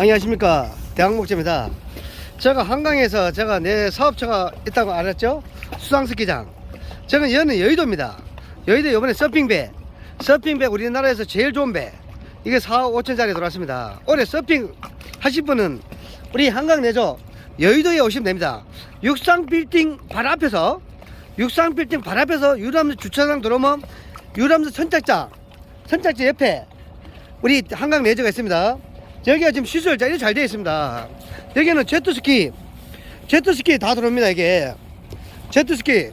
안녕하십니까. 대학목재입니다. 제가 한강에서 제가 내 사업처가 있다고 알았죠? 수상스키장. 저는 여는 여의도입니다. 여의도 이번에 서핑배. 서핑배 우리나라에서 제일 좋은 배. 이게 4억 5천짜리 들어왔습니다. 올해 서핑 하실 분은 우리 한강 내죠 여의도에 오시면 됩니다. 육상 빌딩 바로 앞에서 육상 빌딩 바로 앞에서 유람선 주차장 들어오면 유람선 선착장 선착장 옆에 우리 한강 레저가 있습니다. 여기가 지금 시설 잘, 잘 되어 있습니다. 여기는 제트스키, 제트스키 다 들어옵니다, 이게. 제트스키,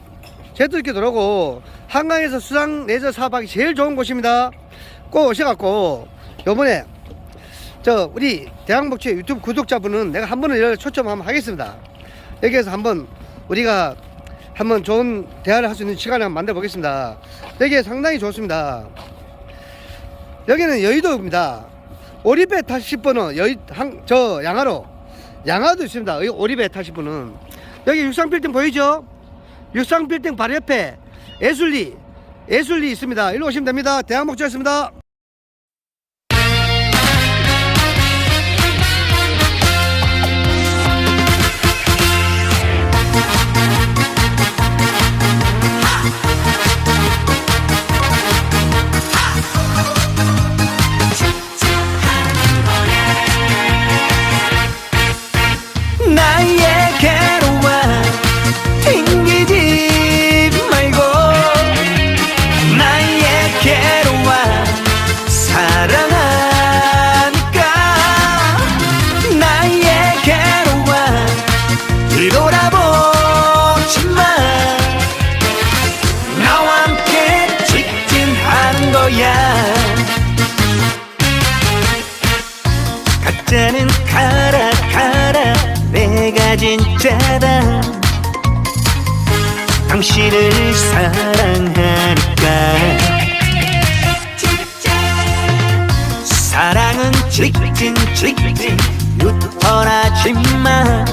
제트스키 들어오고, 한강에서 수상 레저 사업하기 제일 좋은 곳입니다. 꼭 오셔갖고, 요번에, 저, 우리 대한복지 유튜브 구독자분은 내가 한 번은 연락 초청 한번 하겠습니다. 여기에서 한번 우리가 한번 좋은 대화를 할 수 있는 시간을 만들어 보겠습니다. 여기 상당히 좋습니다. 여기는 여의도입니다. 오리배 타실 분은 여의 한, 저 양화로 양화도 있습니다. 여기 오리배 타실 분은 여기 육상 빌딩 보이죠? 육상 빌딩 바로 옆에 예술리 예술리 있습니다. 일로 오시면 됩니다. 대한목조였습니다. 가짜는 가라 가라. 내가 진짜다. 당신을 사랑하니까. 사랑은 직진 직진. 유턴하지마